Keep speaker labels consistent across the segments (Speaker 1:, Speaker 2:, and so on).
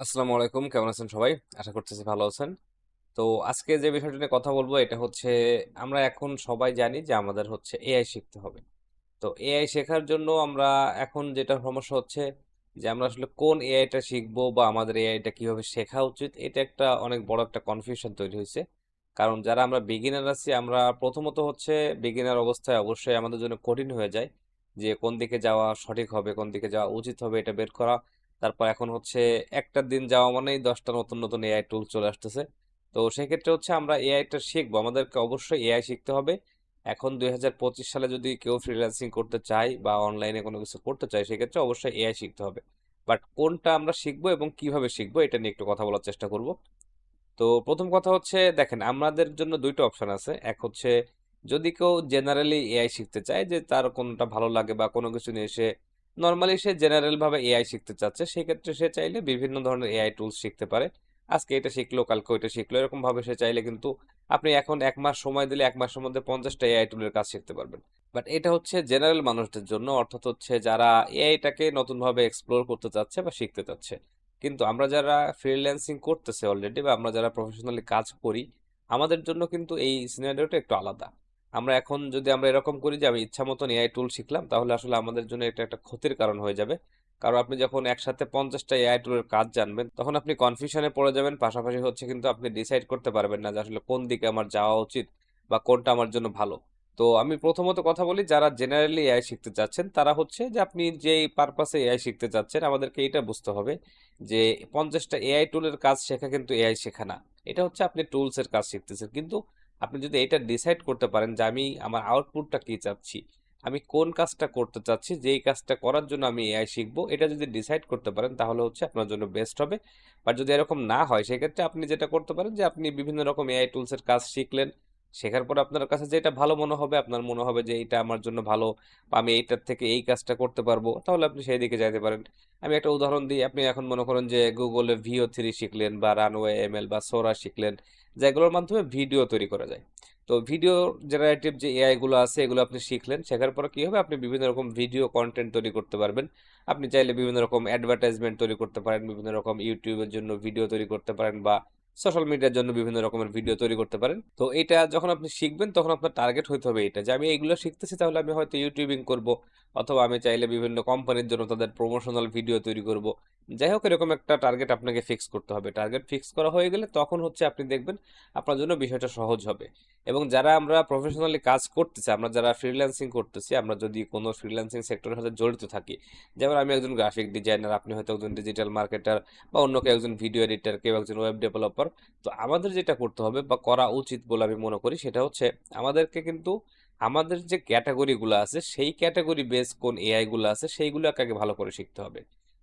Speaker 1: আসসালামু আলাইকুম, কেমন আছেন সবাই? আশা করতেছি ভালো আছেন। তো আজকে যে বিষয়টা নিয়ে কথা বলব, এটা হচ্ছে আমরা এখন সবাই জানি যে আমাদের হচ্ছে এআই শিখতে হবে। তো এআই শেখার জন্য আমরা এখন যেটা সমস্যা হচ্ছে যে আমরা আসলে কোন এআইটা শিখব বা আমাদের এআইটা কীভাবে শেখা উচিত, এটা একটা অনেক বড় একটা কনফিউশন তৈরি হয়েছে। কারণ যারা আমরা বিগিনার আছি, আমরা প্রথমত হচ্ছে বিগিনার অবস্থায় অবশ্যই আমাদের জন্য কঠিন হয়ে যায় যে কোন দিকে যাওয়া সঠিক হবে, কোন দিকে যাওয়া উচিত হবে, এটা বের করা। তারপর এখন হচ্ছে একটা দিন যাওয়া মানেই দশটা নতুন নতুন এআই টুল চলে আসতেছে। তো সেক্ষেত্রে হচ্ছে আমরা এআইটা শিখব। আমাদেরকে অবশ্যই এআই শিখতে হবে। এখন দুই হাজার পঁচিশ সালে যদি কেউ ফ্রিল্যান্সিং করতে চায় বা অনলাইনে কোনো কিছু করতে চায়, সেক্ষেত্রে অবশ্যই এআই শিখতে হবে। বাট কোনটা আমরা শিখব এবং কীভাবে শিখব এটা নিয়ে একটু কথা বলার চেষ্টা করব। তো প্রথম কথা হচ্ছে, দেখেন, আমাদের জন্য দুইটা অপশন আছে। এক হচ্ছে, যদি কেউ জেনারেলি এআই শিখতে চায় যে তার কোনটা ভালো লাগে বা কোনো কিছু নিয়ে সে নর্মালি সে জেনারেল ভাবে এআই শিখতে চাচ্ছে, সেক্ষেত্রে সে চাইলে বিভিন্ন ধরনের এআই টুলস শিখতে পারে। আজকে এটা শিখলো, কালকে ওইটা শিখলো, এরকম ভাবে সে চাইলে কিন্তু আপনি এখন এক মাস সময় দিলে এক মাসের মধ্যে পঞ্চাশটা এআই টুলের কাজ শিখতে পারবেন। বাট এটা হচ্ছে জেনারেল মানুষদের জন্য, অর্থাৎ হচ্ছে যারা এআইটাকে নতুনভাবে এক্সপ্লোর করতে চাচ্ছে বা শিখতে চাচ্ছে। কিন্তু আমরা যারা ফ্রিল্যান্সিং করতেছে অলরেডি বা আমরা যারা প্রফেশনালি কাজ করি, আমাদের জন্য কিন্তু এই সিনারিওটা একটু আলাদা। আমরা এখন যদি আমরা এরকম করি যে আমি ইচ্ছা মতন এআই টুল শিখলাম, তাহলে আসলে আমাদের জন্য এটা একটা ক্ষতির কারণ হয়ে যাবে। কারণ আপনি যখন একসাথে পঞ্চাশটা এআই টুলের কাজ জানবেন, তখন আপনি কনফিউশনে পড়ে যাবেন। পাশাপাশি হচ্ছে কিন্তু আপনি ডিসাইড করতে পারবেন না যে আসলে কোন দিকে আমার যাওয়া উচিত বা কোনটা আমার জন্য ভালো। তো আমি প্রথমত কথা বলি, যারা জেনারেলি এআই শিখতে চাচ্ছেন, তারা হচ্ছে যে আপনি যেই পারপাসে এআই শিখতে চাচ্ছেন, আমাদেরকে এটা বুঝতে হবে যে পঞ্চাশটা এআই টুলের কাজ শেখা কিন্তু এআই শেখা না। এটা হচ্ছে আপনি টুলসের কাজ শিখতেছেন। কিন্তু আপনি যদি এটা ডিসাইড করতে পারেন যে আমি আমার আউটপুটটা কী চাচ্ছি? আমি কোন কাজটা করতে চাচ্ছি? যেই কাজটা করার জন্য আমি এআই শিখব, এটা যদি ডিসাইড করতে পারেন তাহলে হচ্ছে আপনার জন্য বেস্ট হবে। বাট যদি এরকম না হয়, সেক্ষেত্রে আপনি যেটা করতে পারেন যে আপনি বিভিন্ন রকম এআই টুলসের কাজ শিখলেন। শেখার পর আপনার কাছে যেটা ভালো মনে হবে, আপনার মনে হবে যে এটা আমার জন্য ভালো, বা আমি এইটার থেকে এই কাজটা করতে পারব, তাহলে আপনি সেই দিকে যাইতে পারেন। আমি একটা উদাহরণ দিই, আপনি এখন মনে করেন যে গুগলে ভিও থ্রি শিখলেন, বা রানওয়ে এম এল বা সোরা শিখলেন, যেগুলোর মাধ্যমে ভিডিও তৈরি করা যায়। তো ভিডিও জেনারেটিভ যে এআই গুলো আছে, এগুলো আপনি শিখলেন, শেখার পরে কি হবে? আপনি বিভিন্ন রকম ভিডিও কন্টেন্ট তৈরি করতে পারবেন। আপনি চাইলে বিভিন্ন রকম অ্যাডভার্টাইজমেন্ট তৈরি করতে পারেন, বিভিন্ন রকম ইউটিউবের জন্য ভিডিও তৈরি করতে পারেন, বা সোশ্যাল মিডিয়ার জন্য বিভিন্ন রকমের ভিডিও তৈরি করতে পারেন। তো এটা যখন আপনি শিখবেন, তখন আপনার টার্গেট হইতে হবে এটা যে, আমি এইগুলো শিখতেছি, তাহলে আমি হয়তো ইউটিউবিং করব। অথবা আমি চাইলে বিভিন্ন কোম্পানির জন্য তাদের প্রমোশনাল ভিডিও তৈরি করব। যাই হোক, এরকম একটা টার্গেট আপনাকে ফিক্স করতে হবে। টার্গেট ফিক্স করা হয়ে গেলে তখন হচ্ছে আপনি দেখবেন আপনার জন্য বিষয়টা সহজ হবে। এবং যারা আমরা প্রফেশনালি কাজ করতেছি, আমরা যারা ফ্রিল্যান্সিং করতেছি, আমরা যদি কোনো ফ্রিল্যান্সিং সেক্টরের সাথে জড়িত থাকি, যেমন আমি একজন গ্রাফিক ডিজাইনার আপনি হয়তো একজন ডিজিটাল মার্কেটার বা অন্য কেউ একজন ভিডিও এডিটার কেউ একজন ওয়েব ডেভেলপার তো আমাদের যেটা করতে হবে বা করা উচিত বলে আমি মনে করি, সেটা হচ্ছে আমাদেরকে কিন্তু আমাদের যে ক্যাটাগরিগুলো আছে, সেই ক্যাটাগরি বেস কোন এআই গুলো আছে, সেইগুলোকে আগে ভালো করে শিখতে হবে।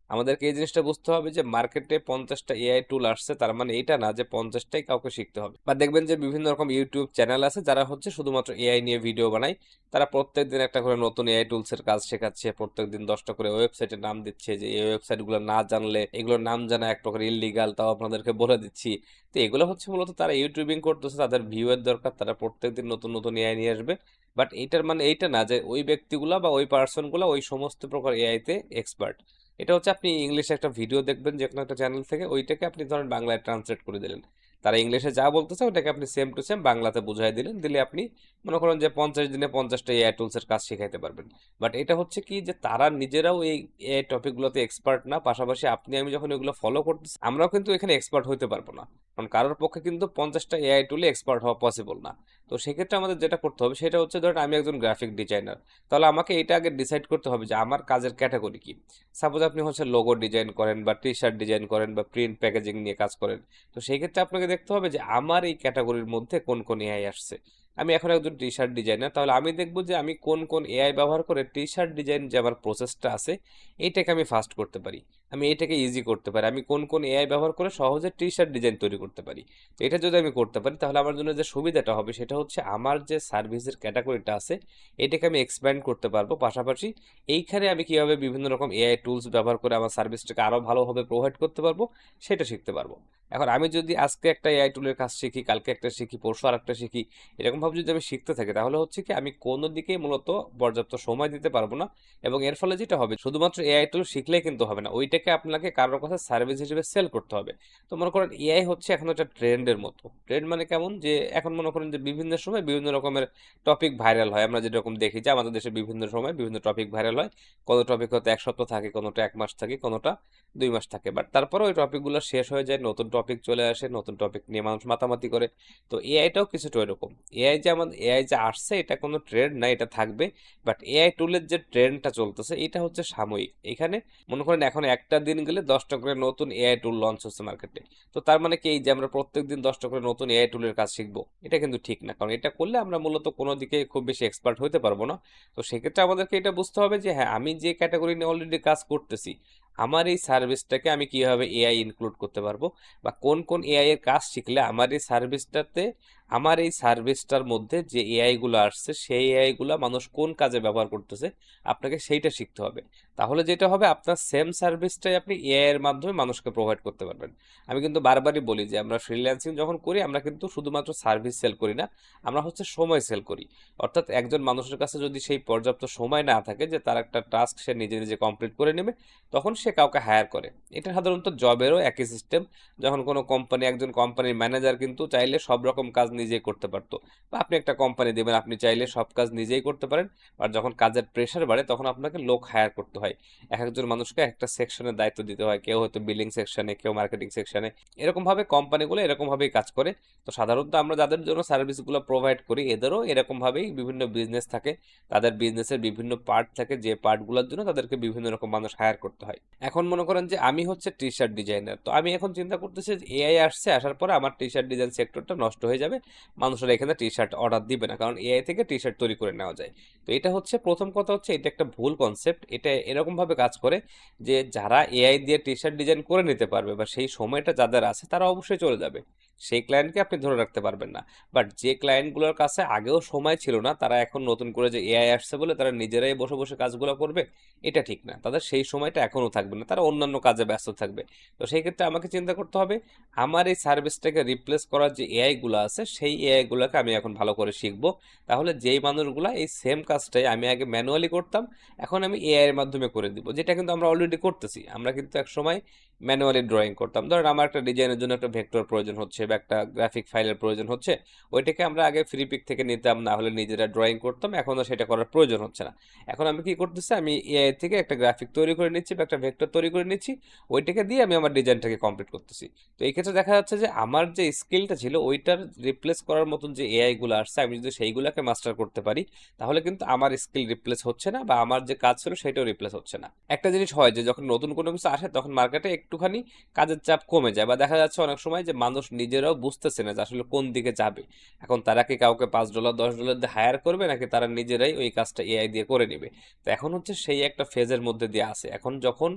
Speaker 1: আমাদেরকে এই জিনিসটা বুঝতে হবে যে মার্কেটে পঞ্চাশটা এআই টুল আসছে, তার মানে এটা না যে পঞ্চাশটাই কাউকে শিখতে হবে। বা দেখবেন যে বিভিন্ন রকম ইউটিউব চ্যানেল আছে, যারা হচ্ছে শুধুমাত্র এআই নিয়ে ভিডিও বানায়। তারা প্রত্যেক দিন একটা করে নতুন এআই টুলস এর কাজ শেখাচ্ছে, প্রত্যেক দিন দশটা করে ওয়েবসাইটের নাম দিচ্ছে, যে এই ওয়েবসাইটগুলো না জানলে এগুলোর নাম জানা এক প্রকার ইলিগাল তাও আপনাদেরকে বলে দিচ্ছি। তো এগুলো হচ্ছে মূলত তারা ইউটিউবিং করতেছে, তাদের ভিউ এর দরকার, তারা প্রত্যেক দিন নতুন নতুন এআই নিয়ে আসবে। বাট এইটার মানে এইটা না, যে ওই ব্যক্তিগুলো বা ওই পার্সনগুলো ওই সমস্ত প্রকার এআইতে এক্সপার্ট এটা হচ্ছে আপনি ইংলিশে একটা ভিডিও দেখবেন যে কোনো একটা চ্যানেল থেকে, ওইটাকে আপনি ধরেন বাংলায় ট্রান্সলেট করে দিলেন। তারা ইংলিশে যা বলতেছে, ওটাকে আপনি সেম টু সেম বাংলাতে বুঝাই দিলেন। দিলে আপনি মনে করেন যে পঞ্চাশ দিনে পঞ্চাশটা এআই টুলসের কাজ শেখাইতে পারবেন। বাট এটা হচ্ছে কি যে তারা নিজেরাও এই এআই টপিকগুলোতে এক্সপার্ট না, পাশাপাশি আপনি আমি যখন এগুলো ফলো করতেছি, আমরাও কিন্তু এখানে এক্সপার্ট হইতে পারব না। কারণ কারোর পক্ষে কিন্তু পঞ্চাশটা এআই টুলে এক্সপার্ট হওয়া পসিবল না। তো সেক্ষেত্রে আমাদের যেটা করতে হবে, সেটা হচ্ছে ধরেন আমি একজন গ্রাফিক ডিজাইনার তাহলে আমাকে এটা আগে ডিসাইড করতে হবে যে আমার কাজের ক্যাটাগরি কি। সাপোজ আপনি হচ্ছে লোগো ডিজাইন করেন বা টি শার্ট ডিজাইন করেন বা প্রিন্ট প্যাকেজিং নিয়ে কাজ করেন। তো সেই ক্ষেত্রে আপনাকে দেখতে হবে যে আমার এই ক্যাটাগরির মধ্যে কোন কোন এআই আসছে। আমি এখন একজন টি শার্ট ডিজাইনার তাহলে আমি দেখব যে আমি কোন কোন এআই ব্যবহার করে টি শার্ট ডিজাইন যে আমার প্রসেসটা আছে এইটাকে আমি ফাস্ট করতে পারি। আমি এটাকে ইজি করতে পারি। আমি কোন কোন এআই ব্যবহার করে সহজে টি শার্ট ডিজাইন তৈরি করতে পারি। তো এটা যদি আমি করতে পারি, তাহলে আমার জন্য যে সুবিধাটা হবে, সেটা হচ্ছে আমার যে সার্ভিসের ক্যাটাগরিটা আছে, এটাকে আমি এক্সপ্যান্ড করতে পারব। পাশাপাশি এইখানে আমি কীভাবে বিভিন্ন রকম এআই টুলস ব্যবহার করে আমার সার্ভিসটাকে আরও ভালোভাবে প্রোভাইড করতে পারব, সেটা শিখতে পারব। এখন আমি যদি আজকে একটা এআই টুলের কাজ শিখি, কালকে একটা শিখি, পরশু আর একটা শিখি, এরকমভাবে যদি আমি শিখতে থাকি, তাহলে হচ্ছে কি আমি কোনো দিকেই মূলত পর্যাপ্ত সময় দিতে পারব না এবং এর ফলে যেটা হবে, শুধুমাত্র এআই টুল শিখলেই কিন্তু হবে না। ওইটাকে আপনাকে কারোর কাছে সার্ভিস হিসেবে সেল করতে হবে। তো মনে করেন এআই হচ্ছে এখন একটা ট্রেন্ডের মতো। ট্রেন্ড মানে কেমন? যে এখন মনে করেন যে বিভিন্ন সময় বিভিন্ন রকমের টপিক ভাইরাল হয়। আমরা যেরকম দেখি যে আমাদের দেশে বিভিন্ন সময় বিভিন্ন টপিক ভাইরাল হয়। কোনো টপিক হয়তো এক সপ্তাহ থাকে, কোনোটা এক মাস থাকে, কোনোটা দুই মাস থাকে। বাট তারপরে ওই টপিকগুলো শেষ হয়ে যায়, নতুন টপিক চলে আসে, নতুন টপিক নিয়ে মানুষ মাতামাতি করে। তো এআইটাও কিছুটা এরকম এআই যে আমাদের এআই যে আসছে, এটা কোনো ট্রেন্ড না, এটা থাকবে। বাট এআই টুলের যে ট্রেন্ডটা চলতেছে, এটা হচ্ছে সাময়িক। এখানে মনে করেন এখন একটা দিন গেলে দশটা করে নতুন এআই টুল লঞ্চ হচ্ছে মার্কেটে তো তার মানে কি, এই যে আমরা প্রত্যেক দিন দশটা করে নতুন এআই টুলের কাজ শিখব, এটা কিন্তু ঠিক না। কারণ এটা করলে আমরা মূলত কোনো দিকে খুব বেশি এক্সপার্ট হতে পারব না। তো সেক্ষেত্রে আমাদেরকে এটা বুঝতে হবে যে হ্যাঁ আমি যে ক্যাটাগরি নিয়ে অলরেডি কাজ করতেছি আমার এই সার্ভিসটাকে আমি কীভাবে এআই ইনক্লুড করতে পারব? বা কোন কোন এআই এর কাজ শিখলে আমার এই সার্ভিসটাতে আমার এই সার্ভিসটার মধ্যে যে এআইগুলো আসছে, সেই এআইগুলো মানুষ কোন কাজে ব্যবহার করতেছে, আপনাকে সেইটা শিখতে হবে। তাহলে যেটা হবে, আপনার সেম সার্ভিসটাই আপনি এআই এর মাধ্যমে মানুষকে প্রোভাইড করতে পারবেন। আমি কিন্তু বারবারই বলি যে, আমরা ফ্রিল্যান্সিং যখন করি, আমরা কিন্তু শুধুমাত্র সার্ভিস সেল করি না, আমরা হচ্ছে সময় সেল করি। অর্থাৎ একজন মানুষের কাছে যদি সেই পর্যাপ্ত সময় না থাকে যে, তার একটা টাস্ক সে নিজে নিজে কমপ্লিট করে নেবে, তখন সে কাউকে হায়ার করে। এটা সাধারণত জবেরও একই সিস্টেম যখন কোনো কোম্পানি একজন কোম্পানির ম্যানেজার কিন্তু চাইলে সব রকম কাজ নিজেই করতে পারতো। বা আপনি একটা কোম্পানি দেবেন, আপনি চাইলে সব কাজ নিজেই করতে পারেন, আর যখন কাজের প্রেশার বাড়ে, তখন আপনাকে লোক হায়ার করতে হয়। এক একজন মানুষকে একটা সেকশনের দায়িত্ব দিতে হয়, কেউ হয়তো বিলিং সেকশনে কেউ মার্কেটিং সেকশনে এরকমভাবে কোম্পানিগুলো এরকমভাবেই কাজ করে। তো সাধারণত আমরা যাদের জন্য সার্ভিসগুলো প্রোভাইড করি, এদেরও এরকমভাবেই বিভিন্ন বিজনেস থাকে। তাদের বিজনেসের বিভিন্ন পার্ট থাকে, যে পার্টগুলোর জন্য তাদেরকে বিভিন্ন রকম মানুষ হায়ার করতে হয়। এখন মনে করেন যে আমি হচ্ছে টি শার্ট ডিজাইনার তো আমি এখন চিন্তা করতেছি এআই আসছে, আসার পরে আমার টি শার্ট ডিজাইন সেক্টরটা নষ্ট হয়ে যাবে। মানুষেরা এখানে টি শার্ট অর্ডার দিবে না, কারণ এআই থেকে টি শার্ট তৈরি করে নেওয়া যায়। তো এটা হচ্ছে প্রথম কথা হচ্ছে, এটা একটা ভুল কনসেপ্ট এটা এরকমভাবে কাজ করে যে যারা এআই দিয়ে টি শার্ট ডিজাইন করে নিতে পারবে বা সেই সময়টা যাদের আছে, তারা অবশ্যই চলে যাবে। সেই ক্লায়েন্টকে আপনি ধরে রাখতে পারবেন না। বাট যে ক্লায়েন্টগুলোর কাছে আগেও সময় ছিল না, তারা এখন নতুন করে যে এআই আসছে বলে তারা নিজেরাই বসে বসে কাজগুলো করবে, এটা ঠিক না। তাদের সেই সময়টা এখনও থাকবে না, তারা অন্যান্য কাজে ব্যস্ত থাকবে। তো সেই ক্ষেত্রে আমাকে চিন্তা করতে হবে, আমার এই সার্ভিসটাকে রিপ্লেস করার যে এআইগুলো আছে, সেই এআইগুলোকে আমি এখন ভালো করে শিখব। তাহলে যেই মানুষগুলো এই সেম কাজটাই আমি আগে ম্যানুয়ালি করতাম, এখন আমি এআইয়ের মাধ্যমে করে দিব, যেটা কিন্তু আমরা অলরেডি করতেছি। আমরা কিন্তু এক সময় ম্যানুয়ালি ড্রয়িং করতাম। ধরেন আমার একটা ডিজাইনের জন্য একটা ভেক্টর প্রয়োজন হচ্ছে বা একটা গ্রাফিক ফাইলের প্রয়োজন হচ্ছে, ওইটাকে আমরা আগে ফ্রি পিক থেকে নিতাম, না হলে নিজেরা ড্রয়িং করতাম, এখন আর সেটা করার প্রয়োজন হচ্ছে না। এখন আমি কি করতেছি, আমি এআই থেকে একটা গ্রাফিক তৈরি করে নিচ্ছি বা একটা ভেক্টর তৈরি করে নিচ্ছি, ওইটাকে দিয়ে আমি আমার ডিজাইনটাকে কমপ্লিট করতেছি। তো এই ক্ষেত্রে দেখা যাচ্ছে যে আমার যে স্কিলটা ছিল, ওইটার রিপ্লেস করার মতন যে এআইগুলো আসছে, আমি যদি সেইগুলোকে মাস্টার করতে পারি, তাহলে কিন্তু আমার স্কিল রিপ্লেস হচ্ছে না বা আমার যে কাজ ছিল, সেটাও রিপ্লেস হচ্ছে না। একটা জিনিস হয় যে যখন নতুন কোনো কিছু আসে, তখন মার্কেটে একটুখানি কাজের চাপ কমে যায়। বা দেখা যাচ্ছে অনেক সময় যে মানুষ নিজেরাও বুঝতেছে না যে আসলে কোন দিকে যাবে। এখন তারা কি কাউকে পাঁচ ডলার দশ ডলার দিয়ে হায়ার করবে, নাকি তারা নিজেরাই ওই কাজটা এআই দিয়ে করে নেবে? তো এখন হচ্ছে সেই একটা ফেজের মধ্যে দিয়ে আসে এখন যখন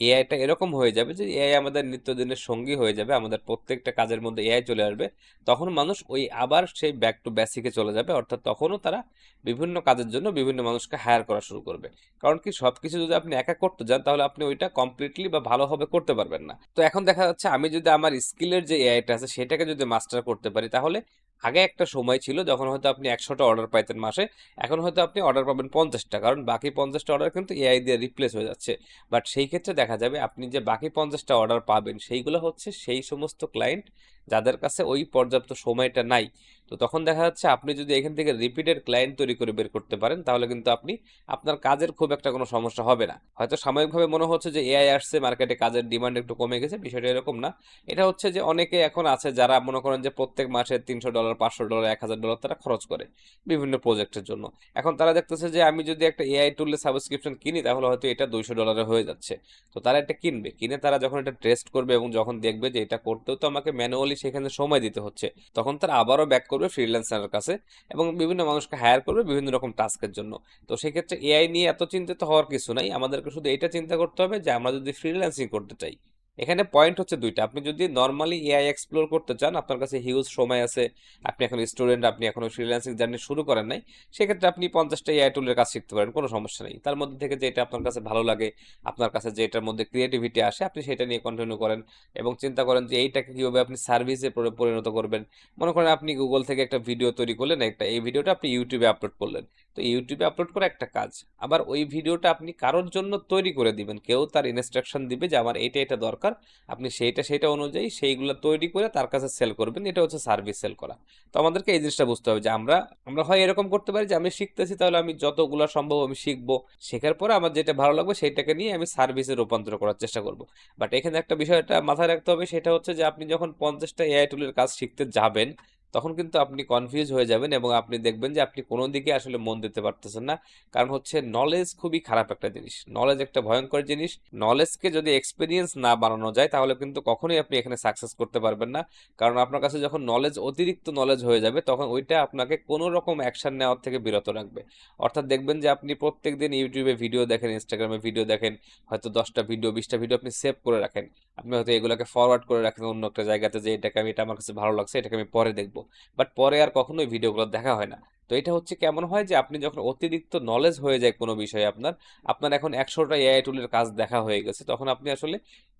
Speaker 1: এআইটা এরকম হয়ে যাবে যে এআই আমাদের নিত্যদিনের সঙ্গী হয়ে যাবে, আমাদের প্রত্যেকটা কাজের মধ্যে এআই চলে আসবে। তখন মানুষ ওই আবার সেই ব্যাক টু বেসিকে চলে যাবে, অর্থাৎ তখনও তারা বিভিন্ন কাজের জন্য বিভিন্ন মানুষকে হায়ার করা শুরু করবে। কারণ কি সব কিছু যদি আপনি একা করতে যান, তাহলে আপনি ওইটা কমপ্লিটলি বা ভালোভাবে করতে পারবেন না। তো এখন দেখা যাচ্ছে, আমি যদি আমার স্কিলের যে এআইটা আছে, সেটাকে যদি মাস্টার করতে পারি, তাহলে আগে একটা সময় ছিল যখন হয়তো আপনি একশোটা অর্ডার পাইতেন মাসে, এখন হয়তো আপনি অর্ডার পাবেন পঞ্চাশটা, কারণ বাকি পঞ্চাশটা অর্ডার কিন্তু এআই দিয়ে রিপ্লেস হয়ে যাচ্ছে। বাট সেই ক্ষেত্রে দেখা যাবে আপনি যে বাকি পঞ্চাশটা অর্ডার পাবেন, সেইগুলো হচ্ছে সেই সমস্ত ক্লায়েন্ট যাদের কাছে ওই পর্যাপ্ত সময়টা নাই। তো তখন দেখা যাচ্ছে আপনি যদি এখান থেকে রিপিটেড ক্লায়েন্ট তৈরি করে বের করতে পারেন, তাহলে কিন্তু আপনি, আপনার কাজের খুব একটা কোনো সমস্যা হবে না। হয়তো সাময়িকভাবে মনে হচ্ছে যে এআই আসছে মার্কেটে কাজের ডিমান্ড একটু কমে গেছে, বিষয়টা এরকম না। এটা হচ্ছে যে অনেকে এখন আছে যারা মনে করেন যে প্রত্যেক মাসে তিনশো ডলার পাঁচশো ডলার এক হাজার ডলার তারা খরচ করে বিভিন্ন প্রজেক্টের জন্য। এখন তারা দেখতেছে যে আমি যদি একটা এআই টুলের সাবস্ক্রিপশন কিনি, তাহলে হয়তো এটা দুইশো ডলারে হয়ে যাচ্ছে। তো তারা এটা কিনবে। কিনে তারা যখন এটা টেস্ট করবে এবং যখন দেখবে যে এটা করতেও তো আমাকে ম্যানুয়ালি সেখানে সময় দিতে হচ্ছে, তখন তারা আবারও ব্যাক করবে ফ্রিল্যান্সারের কাছে এবং বিভিন্ন মানুষকে হায়ার করবে বিভিন্ন রকম টাস্কের জন্য। তো সেক্ষেত্রে এআই নিয়ে এত চিন্তিত হওয়ার কিছু নাই। আমাদেরকে শুধু এটা চিন্তা করতে হবে যে আমরা যদি ফ্রিল্যান্সিং করতে চাই এখানে পয়েন্ট হচ্ছে দুইটা। আপনি যদি নর্মালি এআই এক্সপ্লোর করতে চান, আপনার কাছে হিউজ সময় আছে, আপনি এখন স্টুডেন্ট আপনি এখনও ফ্রিল্যান্সিং জার্নি শুরু করেন নাই, সেক্ষেত্রে আপনি পঞ্চাশটা এআই টুলের কাজ শিখতে পারেন, কোনো সমস্যা নেই। তার মধ্যে থেকে যেটা আপনার কাছে ভালো লাগে, আপনার কাছে যেটার মধ্যে ক্রিয়েটিভিটি আসে, আপনি সেটা নিয়ে কন্টিনিউ করেন এবং চিন্তা করেন যে এইটাকে কীভাবে আপনি সার্ভিসে পরিণত করবেন। মনে করেন আপনি গুগল থেকে একটা ভিডিও তৈরি করলেন, একটা এই ভিডিওটা আপনি ইউটিউবে আপলোড করলেন। তো ইউটিউবে আপলোড করা একটা কাজ। আবার ওই ভিডিওটা আপনি কারোর জন্য তৈরি করে দিবেন। কেউ তার ইনস্ট্রাকশন দিবে যে, আমার এটা এটা দরকার। আপনি সেইটা সেটা অনুযায়ী সেইগুলো তৈরি করে তার কাছে সেল করবেন। এটা হচ্ছে সার্ভিস সেল করা। তো আমাদেরকে এই জিনিসটা বুঝতে হবে যে, আমরা আমরা হয় এরকম করতে পারি যে, আমি শিখতেছি, তাহলে আমি যতগুলো সম্ভব আমি শিখব। শেখার পরে আমার যেটা ভালো লাগবে সেইটাকে নিয়ে আমি সার্ভিসে রূপান্তর করার চেষ্টা করব। বাট এখানে একটা বিষয়টা মাথায় রাখতে হবে, সেটা হচ্ছে যে, আপনি যখন পঞ্চাশটা এআই টুলের কাজ শিখতে যাবেন তখন কিন্তু আপনি কনফিউজ হয়ে যাবেন এবং আপনি দেখবেন যে আপনি কোনো দিকে আসলে মন দিতে পারতেছেন না। কারণ হচ্ছে নলেজ খুবই খারাপ একটা জিনিস। নলেজ একটা ভয়ঙ্কর জিনিস। নলেজকে যদি এক্সপিরিয়েন্স না বানানো যায়, তাহলে কিন্তু কখনোই আপনি এখানে সাকসেস করতে পারবেন না। কারণ আপনার কাছে যখন নলেজ অতিরিক্ত নলেজ হয়ে যাবে, তখন ওইটা আপনাকে কোনো রকম অ্যাকশন নেওয়ার থেকে বিরত রাখবে। অর্থাৎ দেখবেন যে আপনি প্রত্যেক দিন ইউটিউবে ভিডিও দেখেন ইনস্টাগ্রামে ভিডিও দেখেন, হয়তো দশটা ভিডিও বিশটা ভিডিও আপনি সেভ করে রাখেন। আপনি হয়তো এগুলোকে ফরওয়ার্ড করে রাখেন অন্য একটা জায়গাতে যে এটাকে আমি, এটা আমার কাছে ভালো লাগছে, এটাকে আমি পরে দেখব। বাট পরে আর কখনোই ভিডিওগুলো দেখা হয় না। তো এটা হচ্ছে কেমন হয় যে আপনি যখন অতিরিক্ত নলেজ হয়ে যায় কোনো বিষয়ে আপনার আপনার এখন একশোটা এআই টুলের কাজ দেখা হয়ে গেছে, তখন আপনি আসলে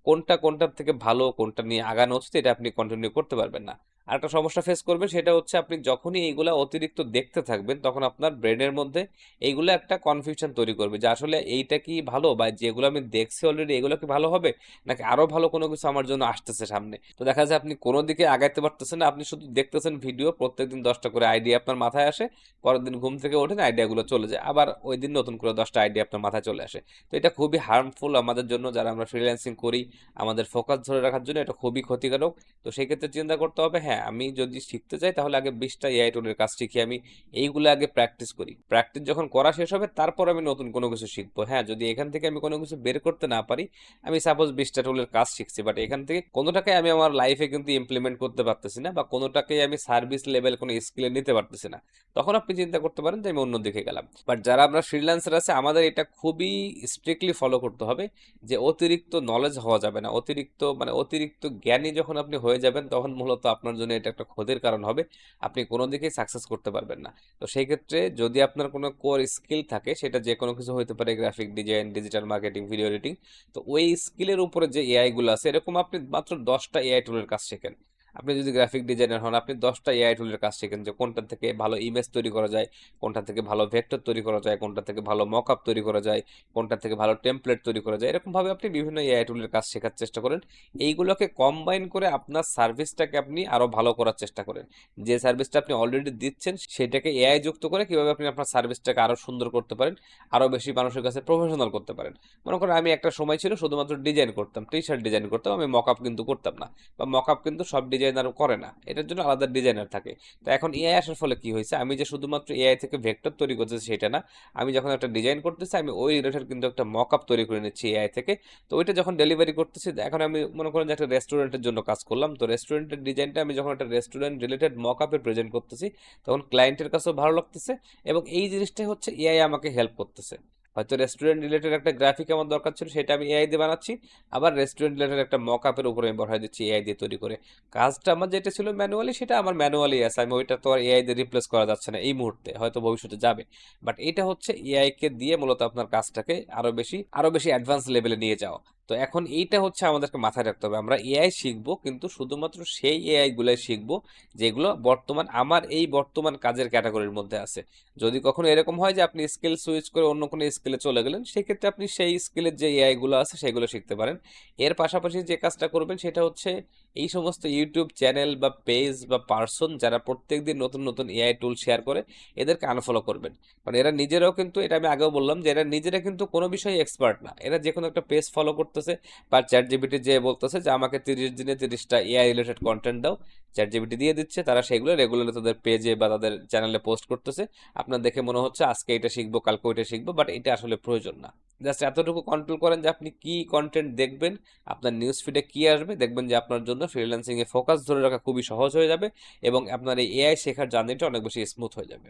Speaker 1: কোনটা কোনটার থেকে ভালো, কোনটা নিয়ে আগানো উচিত, এটা আপনি কন্টিনিউ করতে পারবেন না। আর একটা সমস্যা ফেস করবেন সেটা হচ্ছে আপনি যখনই এইগুলা অতিরিক্ত দেখতে থাকবেন, তখন আপনার ব্রেনের মধ্যে এইগুলো একটা কনফিউশন তৈরি করবে যে আসলে এইটা কি ভালো বা যেগুলো আমি দেখছি অলরেডি এগুলো কি ভালো হবে, নাকি আরও ভালো কোনো কিছু আমার জন্য আসতেছে সামনে? তো দেখা যায় আপনি কোনো দিকে আগাইতে পারতেছেন না, আপনি শুধু দেখতেছেন ভিডিও প্রত্যেকদিন দশটা করে আইডিয়া আপনার মাথায় আসে, পরের দিন ঘুম থেকে ওঠেন আইডিয়াগুলো চলে যায়, আবার ওই দিন নতুন করে দশটা আইডিয়া আপনার মাথায় চলে আসে। তো এটা খুবই হার্মফুল আমাদের জন্য, যারা আমরা ফ্রিল্যান্সিং করি, আমাদের ফোকাস ধরে রাখার জন্য এটা খুবই ক্ষতিকারক। তো সেই ক্ষেত্রে চিন্তা করতে হবে হ্যাঁ আমি যদি শিখতে চাই তাহলে আগে বিশটা এআই টুলের কাজ শিখি। আমি এইগুলো আগে প্র্যাকটিস করি। প্র্যাকটিস যখন করা শেষ হবে, তারপর আমি নতুন কোনো কিছু শিখব। হ্যাঁ যদি এখান থেকে আমি কোনো কিছু বের করতে না পারি, আমি সাপোজ বিশটা টুলের কাজ শিখছি বাট এখান থেকে কোনোটাকে আমি আমার লাইফে কিন্তু ইমপ্লিমেন্ট করতে পারতেছি না, বা কোনোটাকে আমি সার্ভিস লেভেল কোনো স্কিলে নিতে পারতেছি না। তখন আপনি চিন্তা করতে পারেন যে আমি অন্য দিকে গেলাম। বাট যারা আমরা ফ্রিল্যান্সার আছে, আমাদের এটা খুবই স্ট্রিক্টলি ফলো করতে হবে যে অতিরিক্ত নলেজ হওয়া যাবে না। অতিরিক্ত মানে অতিরিক্ত জ্ঞানী যখন আপনি হয়ে যাবেন, তখন মূলত আপনার এটা একটা ক্ষতির কারণ হবে, আপনি কোনো দিকেই সাকসেস করতে পারবেন না। তো সেই ক্ষেত্রে যদি আপনার কোনো কোর স্কিল থাকে, সেটা যে কোনো কিছু হতে পারে graphic design digital marketing video editing তো ওই স্কিলের উপরে যে এআইগুলো আছে, এরকম আপনি মাত্র দশটা এআই টুলের কাজ শেখেন। আপনি যদি গ্রাফিক ডিজাইনার হন, আপনি দশটা এআই টুলের কাজ শিখেন যে কোনটা থেকে ভালো ইমেজ তৈরি করা যায়, কোনটা থেকে ভালো ভেক্টর তৈরি করা যায়, কোনটা থেকে ভালো মক তৈরি করা যায়, কোনটা থেকে ভালো টেমপ্লেট তৈরি করা যায়। এরকমভাবে আপনি বিভিন্ন এআই টুলের কাজ শেখার চেষ্টা করেন। এইগুলোকে কম্বাইন করে আপনার সার্ভিসটাকে আপনি আরও ভালো করার চেষ্টা করেন। যে সার্ভিসটা আপনি অলরেডি দিচ্ছেন, সেটাকে এআই যুক্ত করে কীভাবে আপনি আপনার সার্ভিসটাকে আরও সুন্দর করতে পারেন আরও বেশি মানুষের কাছে প্রফেশনাল করতে পারেন। মনে করেন আমি একটা সময় ছিল শুধুমাত্র ডিজাইন করতাম টি শার্ট ডিজাইন করতাম, আমি মক কিন্তু করতাম না। বা মক কিন্তু সব ডিজাইনার করে না। এটার জন্য আলাদা ডিজাইনার থাকে। তো এখন এআই আসার ফলে কি হয়েছে? আমি যে শুধুমাত্র এআই থেকে ভেক্টর তৈরি করতেছি সেটা না। আমি যখন একটা ডিজাইন করতেছি, আমি ওই রিলেটেড কিন্তু একটা মক আপ তৈরি করে নিচ্ছি এআই থেকে। তো ওইটা যখন ডেলিভারি করতেছি এখন আমি মনে করেন যে একটা রেস্টুরেন্টের জন্য কাজ করলাম। তো রেস্টুরেন্টের ডিজাইনটা আমি যখন একটা রেস্টুরেন্ট রিলেটেড মক আপে প্রেজেন্ট করতেছি, তখন ক্লায়েন্টের কাছেও ভালো লাগতেছে এবং এই জিনিসটাই হচ্ছে এআই আমাকে হেল্প করতেছে। হয়তো রেস্টুরেন্ট রিলেটেড একটা গ্রাফিক আমার দরকার ছিল, সেটা আমি এআই দিয়ে বানাচ্ছি। আবার রেস্টুরেন্ট রিলেটেড একটা মক আপের উপরে আমি বসাই দিচ্ছি এআই দিয়ে তৈরি করে। কাজটা আমার যেটা ছিল ম্যানুয়ালি সেটা আমার ম্যানুয়ালি আছে। আমি ওইটা তো আর এআই দিয়ে রিপ্লেস করা যাচ্ছে না এই মুহূর্তে, হয়তো ভবিষ্যতে যাবে। বাট এটা হচ্ছে এআইকে দিয়ে মূলত আপনার কাজটাকে আরও বেশি আরও বেশি অ্যাডভান্স লেভেলে নিয়ে যাওয়া। তো এখন এইটা হচ্ছে আমাদেরকে মাথায় রাখতে হবে। আমরা এআই শিখব, কিন্তু শুধুমাত্র সেই এআই গুলাই শিখব, যেগুলো বর্তমান, আমার এই বর্তমান কাজের ক্যাটাগরির মধ্যে আছে। যদি কখনো এরকম হয় যে আপনি স্কিল সুইচ করে অন্য কোনো স্কিলে চলে গেলেন, সেক্ষেত্রে আপনি সেই স্কিলের যে এআই গুলো আছে, সেগুলো শিখতে পারেন। এর পাশাপাশি যে কাজটা করবেন, সেটা হচ্ছে এই সমস্ত ইউটিউব চ্যানেল বা পেজ বা পার্সন যারা প্রত্যেক দিন নতুন নতুন এআই টুল শেয়ার করে, এদেরকে আনফলো করবেন। কারণ এরা নিজেরাও কিন্তু, এটা আমি আগেও বললাম যে এরা নিজেরা কিন্তু কোনো বিষয়ে এক্সপার্ট না। এরা যে কোনো একটা পেজ ফলো করতেছে বা চ্যাট জিবিটি যে বলতেছে যে, আমাকে তিরিশ দিনে তিরিশটা এআই রিলেটেড কন্টেন্ট দাও। চ্যাট জিবিটি দিয়ে দিচ্ছে, তারা সেগুলো রেগুলারলি তাদের পেজে বা তাদের চ্যানেলে পোস্ট করতেছে। আপনার দেখে মনে হচ্ছে, আজকে এটা শিখব, কালকে ওইটা শিখব বাট এটা আসলে প্রয়োজন না। জাস্ট এতটুকু কন্ট্রোল করেন যে আপনি কি কন্টেন্ট দেখবেন, আপনার নিউজ ফিডে কী আসবে, দেখবেন যে আপনার জন্য ফ্রিল্যান্সিংয়ে ফোকাস ধরে রাখা খুবই সহজ হয়ে যাবে এবং আপনার এই এআই শেখার জার্নিটা অনেক বেশি স্মুথ হয়ে যাবে।